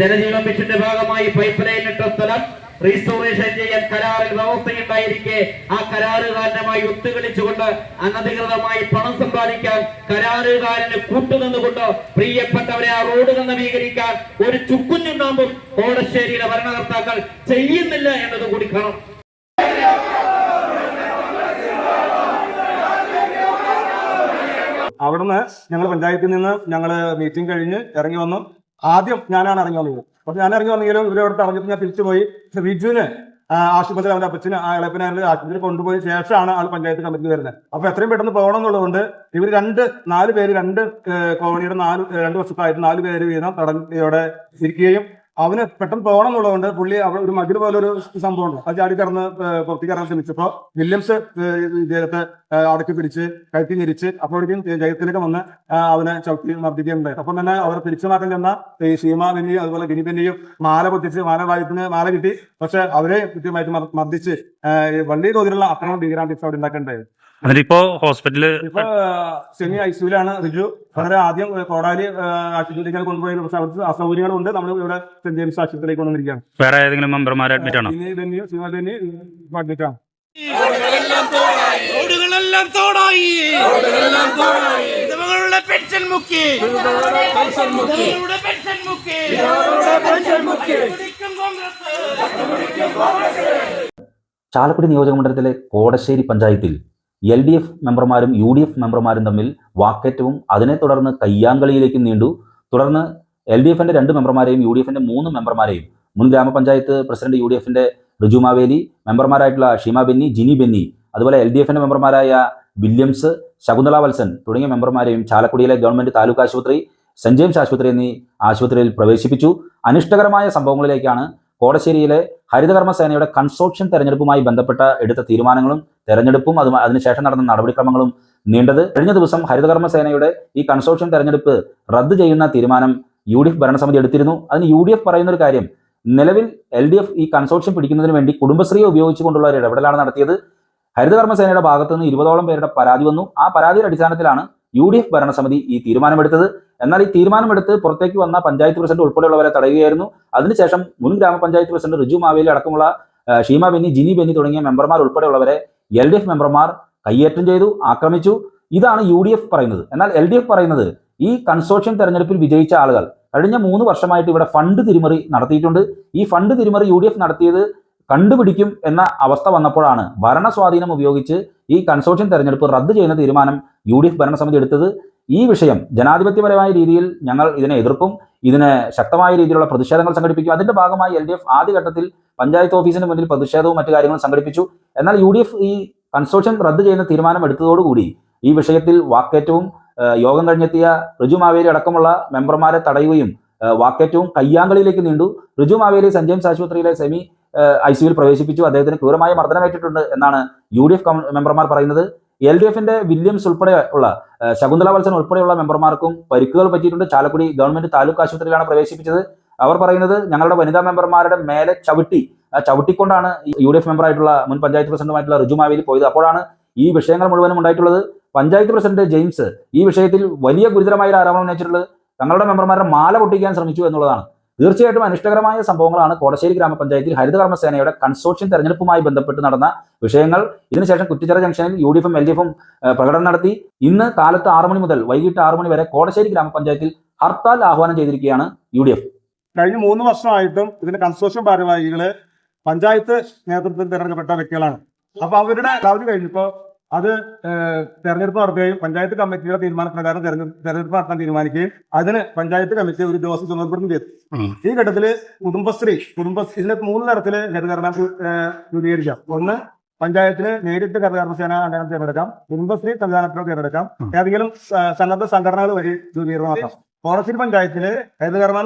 ജനജീവൻ മിഷന്റെ ഭാഗമായി pipe line ഇട്ട സ്ഥലം റീസ്റ്റോറേഷൻ ചെയ്യാൻ കരാറിൽ വ്യവസ്ഥയുണ്ടായിരിക്കെ. ആ കരാറുകാരനുമായി ഒത്തുകളിച്ചുകൊണ്ട് അനധികൃതമായി പണം സമ്പാദിക്കാൻ കരാറുകാരന് കൂട്ടുനിന്നുകൊണ്ട് പ്രിയപ്പെട്ടവരെ ആ റോഡ് നവീകരിക്കാൻ ഒരു ചുക്കുഞ്ഞുണ്ടാകും കോടശ്ശേരിയിലെ ഭരണകർത്താക്കൾ ചെയ്യുന്നില്ല എന്നത് കൂടി കാണാം. അവിടുന്ന് ഞങ്ങൾ പഞ്ചായത്തിൽ നിന്ന് ഞങ്ങൾ മീറ്റിംഗ് കഴിഞ്ഞ് ഇറങ്ങി വന്നു. ആദ്യം ഞാനാണ് ഇറങ്ങി വന്നത്. അപ്പൊ ഞാൻ ഇറങ്ങി വന്നെങ്കിലും ഇവരോട് ഇറങ്ങിയപ്പോൾ ഞാൻ തിരിച്ചു പോയി പക്ഷെ വിജുവിന് ആശുപത്രി അവന്റെ അപ്പച്ചന് ആ ഇളപ്പിനാരിൽ ആശുപത്രി കൊണ്ടുപോയ ശേഷമാണ് ആൾ പഞ്ചായത്ത് കമ്മിറ്റി വരുന്നത്. അപ്പൊ എത്രയും പെട്ടെന്ന് പോകണം എന്നുള്ളതുകൊണ്ട് ഇവർ രണ്ട് നാല് പേര് രണ്ട് കോളനിയുടെ നാല് രണ്ട് വർഷത്തായിട്ട് നാല് പേര് വീതം തടഞ്ഞോടെ ഇരിക്കുകയും അവന് പെട്ടെന്ന് പോകണം എന്നുള്ളതുകൊണ്ട് പുള്ളി അവിടെ ഒരു മകന് പോലെ ഒരു സംഭവം ഉണ്ട്. അത് ചാടി കടന്ന് പുറത്തേക്ക് ഇറങ്ങാൻ ശ്രമിച്ചപ്പോ വില്യംസ് ഇദ്ദേഹത്തെ അടക്കി പിടിച്ച് കഴുത്തി ഞെരിച്ച് അപ്പോഴേക്കും ജയത്തിലേക്ക് വന്ന് അവനെ ചവിട്ടി മർദ്ദിക്കുകയുണ്ടായി. അപ്പം തന്നെ അവരെ തിരിച്ചു മാറ്റം ചെന്ന ഈ സീമ ബെന്നിയും അതുപോലെ ഗിനിബെന്നിയും മാല പൊത്തിച്ച് മാല വായത്തിന് മാല കിട്ടി. പക്ഷെ അവരെ കൃത്യമായിട്ട് മർ- മർദ്ദിച്ച് വലിയ തോതിലുള്ള അക്രമം ഭീകരാന്തരീക്ഷം അവിടെ ഉണ്ടാക്കേണ്ടത് എന്നിട്ടിപ്പോ ഹോസ്പിറ്റലിൽ ഇപ്പൊ സെമി ഐസിയുലാണ് റിജു. അങ്ങനെ ആദ്യം കോടാലി ആശുപത്രിയിലേക്ക് കൊണ്ടുപോയി. പക്ഷെ അവിടുത്തെ അസൗകര്യങ്ങളുണ്ട്. നമ്മൾ ഇവിടെ സെന്റ് ജെയിംസ് ആശുപത്രിയിലേക്ക് കൊണ്ടുവന്നിരിക്കുകയാണ്. വേറെ ഏതെങ്കിലും മെമ്പർമാർ അഡ്മിറ്റ് ആണോ? ഇനി ബെന്നിയും സീമ ബെന്നി അഡ്മിറ്റാണ് റോഡുകളെല്ലാം തോടായി. വിധവകളുടെ പെൻഷൻ മുക്കി. വിധവകളുടെ പെൻഷൻ മുക്കി. പിടിക്കും കോൺഗ്രസ്. ചാലക്കുടി നിയോജകമണ്ഡലത്തിലെ കോടശ്ശേരി പഞ്ചായത്തിൽ എൽ ഡി എഫ് മെമ്പർമാരും യു ഡി എഫ് മെമ്പർമാരും തമ്മിൽ വാക്കേറ്റവും അതിനെ തുടർന്ന് കയ്യാങ്കളിയിലേക്ക് നീണ്ടു. തുടർന്ന് എൽ ഡി എഫിന്റെ രണ്ട് മെമ്പർമാരെയും യു ഡി എഫിന്റെ മൂന്ന് മെമ്പർമാരെയും മുൻ ഗ്രാമപഞ്ചായത്ത് പ്രസിഡന്റ് യു ഡി എഫിന്റെ റിജു മാവേലി മെമ്പർമാരായിട്ടുള്ള ഷീമ ബെന്നി ജിനി ബെന്നി അതുപോലെ എൽ ഡി എഫിന്റെ മെമ്പർമാരായ വില്യംസ് ശകുന്തള വത്സൻ തുടങ്ങിയ മെമ്പർമാരെയും ചാലക്കുടിയിലെ ഗവൺമെന്റ് താലൂക്ക് ആശുപത്രി സെന്റ് ജെയിംസ് ആശുപത്രി എന്നീ ആശുപത്രിയിൽ പ്രവേശിപ്പിച്ചു. അനിഷ്ടകരമായ സംഭവങ്ങളിലേക്കാണ് കോടശ്ശേരിയിലെ ഹരിതകർമ്മ സേനയുടെ കൺസോർഷ്യം തെരഞ്ഞെടുപ്പുമായി ബന്ധപ്പെട്ട എടുത്ത തീരുമാനങ്ങളും തെരഞ്ഞെടുപ്പും അത് അതിനുശേഷം നടന്ന നടപടിക്രമങ്ങളും നീണ്ടത് കഴിഞ്ഞ ദിവസം ഹരിതകർമ്മ സേനയുടെ ഈ കൺസോർഷ്യം തെരഞ്ഞെടുപ്പ് റദ്ദു ചെയ്യുന്ന തീരുമാനം യു ഡി എഫ് ഭരണസമിതി എടുത്തിരുന്നു. അതിന് യു ഡി എഫ് പറയുന്ന ഒരു കാര്യം നിലവിൽ എൽ ഡി എഫ് ഈ കൺസോർഷ്യം പിടിക്കുന്നതിന് വേണ്ടി കുടുംബശ്രീയെ ഉപയോഗിച്ചുകൊണ്ടുള്ള ഒരു ഇടപെടലാണ് നടത്തിയത്. ഹരിതകർമ്മ സേനയുടെ ഭാഗത്തുനിന്ന് ഇരുപതോളം പേരുടെ പരാതി വന്നു. ആ പരാതിയുടെ അടിസ്ഥാനത്തിലാണ് യു ഡി എഫ് ഭരണസമിതി ഈ തീരുമാനമെടുത്തത്. എന്നാൽ ഈ തീരുമാനമെടുത്ത് പുറത്തേക്ക് വന്ന പഞ്ചായത്ത് പ്രസിഡന്റ് ഉൾപ്പെടെയുള്ളവരെ തടയുകയായിരുന്നു. അതിനുശേഷം മുൻ ഗ്രാമപഞ്ചായത്ത് പ്രസിഡന്റ് റിജു മാവേലി അടക്കമുള്ള ഷീമ ബെന്നി ജിനി ബെന്നി തുടങ്ങിയ മെമ്പർമാർ ഉൾപ്പെടെയുള്ളവരെ എൽ ഡി എഫ് മെമ്പർമാർ കയ്യേറ്റം ചെയ്തു ആക്രമിച്ചു. ഇതാണ് യു ഡി എഫ് പറയുന്നത്. എന്നാൽ എൽ ഡി എഫ് പറയുന്നത് ഈ കൺസോർഷ്യം തെരഞ്ഞെടുപ്പിൽ വിജയിച്ച ആളുകൾ കഴിഞ്ഞ മൂന്ന് വർഷമായിട്ട് ഇവിടെ ഫണ്ട് തിരിമറി നടത്തിയിട്ടുണ്ട്. ഈ ഫണ്ട് തിരിമറി യു നടത്തിയത് കണ്ടുപിടിക്കും എന്ന അവസ്ഥ വന്നപ്പോഴാണ് ഭരണസ്വാധീനം ഉപയോഗിച്ച് ഈ കൺസോർഷ്യം തെരഞ്ഞെടുപ്പ് റദ്ദ് ചെയ്യുന്ന തീരുമാനം യു ഡി എഫ് ഭരണസമിതി എടുത്തത് ഈ വിഷയം ജനാധിപത്യപരമായ രീതിയിൽ ഞങ്ങൾ ഇതിനെ എതിർക്കും ഇതിന് ശക്തമായ രീതിയിലുള്ള പ്രതിഷേധങ്ങൾ സംഘടിപ്പിക്കും. അതിന്റെ ഭാഗമായി എൽ ഡി എഫ് ആദ്യഘട്ടത്തിൽ പഞ്ചായത്ത് ഓഫീസിന് മുന്നിൽ പ്രതിഷേധവും മറ്റു കാര്യങ്ങളും സംഘടിപ്പിച്ചു. എന്നാൽ യു ഡി എഫ് ഈ കൺസോർഷ്യം റദ്ദ് ചെയ്യുന്ന തീരുമാനം എടുത്തതോടുകൂടി ഈ വിഷയത്തിൽ വാക്കേറ്റവും യോഗം കഴിഞ്ഞെത്തിയ റിജു മാവേലി അടക്കമുള്ള മെമ്പർമാരെ തടയുകയും വാക്കേറ്റവും കയ്യാങ്കളിയിലേക്ക് നീണ്ടു. റിജു മാവേലി സെന്റ് ജെയിംസ് ആശുപത്രിയിലെ സെമി ഐ സിയുവിൽ പ്രവേശിപ്പിച്ചു. അദ്ദേഹത്തിന് ക്രൂരമായ മർദ്ദനമേറ്റിട്ടുണ്ട് എന്നാണ് യു ഡി എഫ് മെമ്പർമാർ പറയുന്നത് എൽ ഡി എഫിന്റെ വില്യംസ് ഉൾപ്പെടെ ഉള്ള ശകുന്തല വത്സൻ ഉൾപ്പെടെയുള്ള മെമ്പർമാർക്കും പരിക്കുകൾ പറ്റിയിട്ടുണ്ട്. ചാലക്കുടി ഗവൺമെന്റ് താലൂക്ക് ആശുപത്രിയിലാണ് പ്രവേശിപ്പിച്ചത്. അവർ പറയുന്നത് ഞങ്ങളുടെ വനിതാ മെമ്പർമാരുടെ മേലെ ചവിട്ടി ചവിട്ടിക്കൊണ്ടാണ് യു ഡി എഫ് മെമ്പറായിട്ടുള്ള മുൻ പഞ്ചായത്ത് പ്രസിഡന്റുമായിട്ടുള്ള റിജു മാവേലി പോയത്. അപ്പോഴാണ് ഈ വിഷയങ്ങൾ മുഴുവനും ഉണ്ടായിട്ടുള്ളത്. പഞ്ചായത്ത് പ്രസിഡന്റ് ജെയിംസ് ഈ വിഷയത്തിൽ വലിയ ഗുരുതരമായ ആരോപണം ഉന്നയിച്ചിട്ടുള്ളത്. തങ്ങളുടെ മെമ്പർമാരുടെ മാല പൊട്ടിക്കാൻ ശ്രമിച്ചു എന്നുള്ളതാണ്. തീർച്ചയായിട്ടും അനിഷ്ടകരമായ സംഭവങ്ങളാണ് കോടശ്ശേരി ഗ്രാമപഞ്ചായത്തിൽ ഹരിതകർമ്മസേനയുടെ കൺസോർഷ്യം തെരഞ്ഞെടുപ്പുമായി ബന്ധപ്പെട്ട് നടന്ന വിഷയങ്ങൾ. ഇതിനുശേഷം കുറ്റിച്ചിറ ജംഗ്ഷനിൽ യു ഡി എഫും പ്രകടനം നടത്തി. ഇന്ന് കാലത്ത് ആറു മണി മുതൽ വൈകിട്ട് ആറു മണി വരെ കോടശ്ശേരി ഗ്രാമപഞ്ചായത്തിൽ ഹർത്താൽ ആഹ്വാനം ചെയ്തിരിക്കുകയാണ് യു കഴിഞ്ഞ മൂന്ന് വർഷമായിട്ടും ഇതിന്റെ കൺസ്ട്രക്ഷൻ ഭാരവാഹികൾ പഞ്ചായത്ത് നേതൃത്വത്തിൽ തിരഞ്ഞെടുക്കപ്പെട്ട വ്യക്തികളാണ്. അപ്പൊ അവരുടെ അവധി കഴിഞ്ഞപ്പോ അത് തെരഞ്ഞെടുപ്പ് നടത്തുകയും പഞ്ചായത്ത് കമ്മിറ്റിയുടെ തീരുമാനപ്രകാരം തെരഞ്ഞെടുപ്പ് തെരഞ്ഞെടുപ്പ് നടത്താൻ തീരുമാനിക്കുകയും അതിന് പഞ്ചായത്ത് കമ്മിറ്റി ഒരു ദിവസം ചുമതലപ്പെടുത്തുകയും ചെയ്തു. ഈ ഘട്ടത്തിൽ കുടുംബശ്രീ കുടുംബശ്രീ ഇതിന്റെ മൂന്ന് തരത്തിൽ ഏഹ്, രൂപീകരിക്കാം. ഒന്ന് പഞ്ചായത്തിന് നേരിട്ട് ഹരിതകർമ്മ സേന അംഗങ്ങൾ തിരഞ്ഞെടുക്കാം. കുടുംബശ്രീ സംവിധാനത്തിലോ തിരഞ്ഞെടുക്കാം. ഏതെങ്കിലും സന്നദ്ധ സംഘടനകൾ വഴി രൂപീകരണമാക്കാം. ഫോറസ്റ്റിൽ പഞ്ചായത്തിൽ ഹരിതകർമ്മ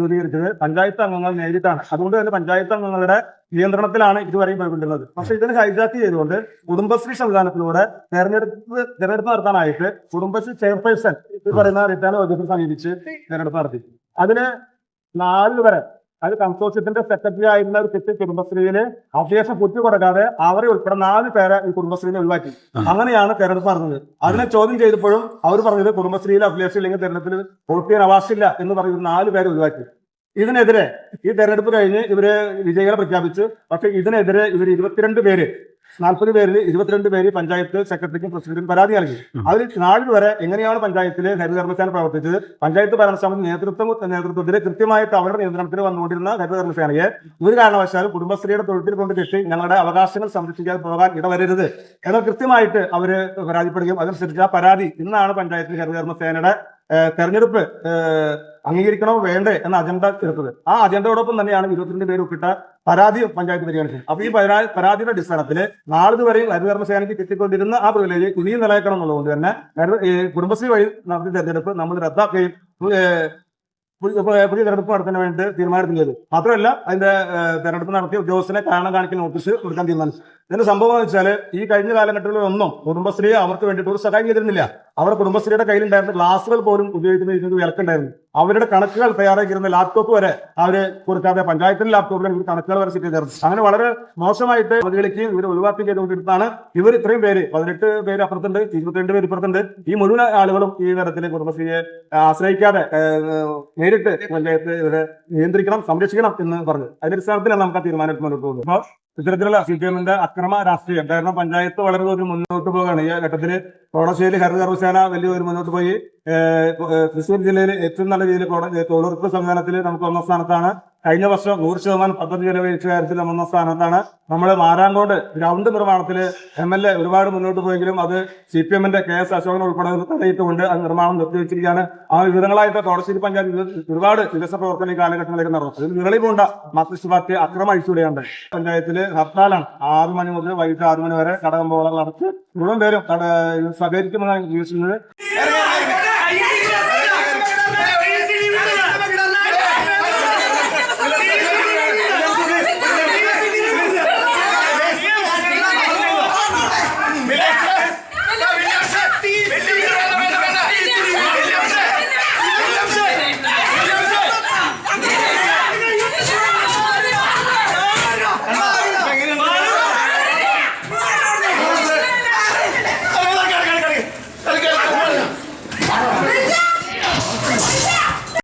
രൂപീകരിച്ചത് പഞ്ചായത്ത് അംഗങ്ങൾ നേരിട്ടാണ്. അതുകൊണ്ട് തന്നെ പഞ്ചായത്ത് അംഗങ്ങളുടെ നിയന്ത്രണത്തിലാണ് ഇതുവരെയും പോയിക്കൊണ്ടിരുന്നത്. പക്ഷെ ഇതിന് ഹൈജാക്ക് ചെയ്തുകൊണ്ട് കുടുംബശ്രീ സംവിധാനത്തിലൂടെ തെരഞ്ഞെടുപ്പ് തെരഞ്ഞെടുപ്പ് നടത്താനായിട്ട് കുടുംബശ്രീ ചെയർപേഴ്സൺ പറയുന്ന റിട്ടേൺ ഓഫീസർ സമീപിച്ച് തെരഞ്ഞെടുപ്പ് നടത്തി. അതിന് നാല് വരെ അത് കൺസോർഷ്യത്തിന്റെ സെക്രട്ടറി ആയിരുന്ന ഒരു തെറ്റ് കുടുംബശ്രീയിൽ അവശേഷം കുത്തി കൊടുക്കാതെ അവരെ ഉൾപ്പെടെ നാല് പേരെ ഈ കുടുംബശ്രീയിൽ ഒഴിവാക്കി. അങ്ങനെയാണ് തെരഞ്ഞെടുപ്പ് നടന്നത് അതിനെ ചോദ്യം ചെയ്തപ്പോഴും അവർ പറഞ്ഞത് കുടുംബശ്രീയിൽ അഭിലേഷം ഇല്ലെങ്കിൽ തെരഞ്ഞെടുപ്പിൽ വോട്ട് ചെയ്യാൻ അവകാശമില്ല എന്ന് പറയുന്ന നാല് പേരെ ഒഴിവാക്കി. ഇതിനെതിരെ ഈ തെരഞ്ഞെടുപ്പ് കഴിഞ്ഞ് ഇവർ വിജയികളെ പ്രഖ്യാപിച്ചു. പക്ഷെ ഇതിനെതിരെ ഇവർ ഇരുപത്തിരണ്ട് പേര് നാൽപ്പത് പേരിൽ ഇരുപത്തിരണ്ട് പേര് പഞ്ചായത്ത് സെക്രട്ടറിക്കും പ്രസിഡന്റിനും പരാതി നൽകി. അതിൽ നാളിൽ വരെ എങ്ങനെയാണ് പഞ്ചായത്തിലെ ഹരിതകർമ്മസേന പ്രവർത്തിച്ചത്? പഞ്ചായത്ത് ഭരണസമിതി നേതൃത്വം നേതൃത്വത്തിൽ കൃത്യമായിട്ട് അവരുടെ നിയന്ത്രണത്തിൽ വന്നുകൊണ്ടിരുന്ന ഹരിതകർമ്മസേനയെ ഒരു കാരണവശാലും കുടുംബശ്രീയുടെ തൊഴിൽ കൊണ്ട് കെട്ടി ഞങ്ങളുടെ അവകാശങ്ങൾ സംരക്ഷിക്കാതെ പോകാൻ ഇടവരരുത് എന്നാൽ കൃത്യമായിട്ട് അവർ പരാതിപ്പെടുകയും അതനുസരിച്ച് ആ പരാതി ഇന്നാണ് പഞ്ചായത്തിൽ ഹരിതകർമ്മസേനയുടെ തെരഞ്ഞെടുപ്പ് അംഗീകരിക്കണോ വേണ്ടേ എന്ന അജണ്ട എടുത്തത്. ആ അജണ്ടയോടൊപ്പം തന്നെയാണ് ഇരുപത്തിരണ്ട് പേര് ഒപ്പിട്ട പരാതി പഞ്ചായത്ത് പരിഗണിച്ചത്. അപ്പൊ ഈ പരാ- പരാതിയുടെ അടിസ്ഥാനത്തിൽ നാളിതുവരെയും ഹരിതകർമ്മസേനയ്ക്ക് കിട്ടിക്കൊണ്ടിരുന്ന ആ പ്രിവിലേജ് ഇനിയും നിലനിൽക്കണം എന്നുള്ളതുകൊണ്ട് തന്നെ കുടുംബശ്രീ വഴി നടത്തിയ തെരഞ്ഞെടുപ്പ് നമ്മൾ റദ്ദാക്കുകയും പുതിയ തെരഞ്ഞെടുപ്പ് നടത്താൻ വേണ്ടി തീരുമാനിക്കുന്നത് മാത്രമല്ല അതിന്റെ തെരഞ്ഞെടുപ്പ് നടത്തിയ ഉദ്യോഗസ്ഥനെ കാരണം കാണിക്കുന്ന നോട്ടീസ് കൊടുക്കാൻ തീരുമാനിച്ചു. ഇതിന്റെ സംഭവം എന്ന് വെച്ചാൽ ഈ കഴിഞ്ഞ കാലഘട്ടങ്ങളിലൊന്നും കുടുംബശ്രീയെ അവർക്ക് വേണ്ടിയിട്ട് ഒരു സഹായം ചെയ്തിരുന്നില്ല. അവരുടെ കുടുംബശ്രീയുടെ കയ്യിലുണ്ടായിരുന്ന ഗ്ലാസുകൾ പോലും ഉപയോഗിക്കുന്ന വിലക്കുണ്ടായിരുന്നു. അവരുടെ കണക്കുകൾ തയ്യാറാക്കിയിരുന്ന ലാപ്ടോപ്പ് വരെ അവർ കൊടുക്കാതെ പഞ്ചായത്തിന്റെ ലാപ്ടോപ്പിൽ ഇവർ കണക്കുകൾ വരെ സെറ്റ് ചെയ്തിരുന്നു. അങ്ങനെ വളരെ മോശമായിട്ട് പ്രതികളിക്കുകയും ഇവർ ഒഴിവാക്കി ചെയ്തുകൊണ്ടിരുന്നതാണ്. ഇവർ ഇത്രയും പേര് പതിനെട്ട് പേര് അപ്പുറത്തുണ്ട് ഇരുപത്തിരണ്ട് പേര് ഇപ്പുറത്തുണ്ട്. ഈ മുഴുവൻ ആളുകളും ഈ തരത്തിൽ കുടുംബശ്രീയെ ആശ്രയിക്കാതെ നേരിട്ട് പഞ്ചായത്ത് ഇവരെ നിയന്ത്രിക്കണം സംരക്ഷിക്കണം എന്ന് പറഞ്ഞു. അതിന്റെ അടിസ്ഥാനത്തിലാണ് നമുക്ക് ആ തീരുമാനം മുന്നോട്ട് പോകുന്നത്. ഇത്തരത്തിലുള്ള സി പി അക്രമ രാഷ്ട്രീയം. കാരണം പഞ്ചായത്ത് വളരെ ഒരു മുന്നോട്ട് പോകുകയാണ് ഈ ഘട്ടത്തിൽ കോടശ്ശേരി ഹരിതകർമ്മസേന വലിയ ഒരു മുന്നോട്ട് പോയി. തൃശ്ശൂർ ജില്ലയിൽ ഏറ്റവും നല്ല രീതിയിൽ തൊഴിലുറപ്പ് സംവിധാനത്തിൽ നമുക്ക് ഒന്നാം സ്ഥാനത്താണ് കഴിഞ്ഞ വർഷം നൂറ് ശതമാനം പദ്ധതി ചെലവഴിച്ച കാര്യത്തിൽ ഒന്നാം സ്ഥാനത്താണ് നമ്മൾ മാരാങ്കോട് ഗ്രൗണ്ട് നിർമ്മാണത്തിൽ എം എൽ എ ഒരുപാട് മുന്നോട്ട് പോയെങ്കിലും അത് സി പി എമ്മിന്റെ കെ എസ് അശോകൻ ഉൾപ്പെടെ തടയിട്ടുകൊണ്ട് അത് നിർമ്മാണം നിർത്തിവെച്ചിരിക്കുകയാണ്. ആ വിവരങ്ങളായിട്ട് തോടശ്ശേരി പഞ്ചായത്ത് ഒരുപാട് വികസന പ്രവർത്തനം ഈ കാലഘട്ടത്തിലേക്ക് നടന്നു. അതിൽ വിരളി പോണ്ട മാർക്സിസ്റ്റ് പാർട്ടി അക്രമം അഴിച്ചുകൂടെയുണ്ട് പഞ്ചായത്തിൽ ഹർത്താലാണ്. ആറു മണി മുതൽ വൈകിട്ട് ആറു മണി വരെ കടകമ്പോളങ്ങൾ നടത്തി മുഴുവൻ പേരും സഹകരിക്കുന്നതാണ് ഉദ്ദേശിക്കുന്നത്.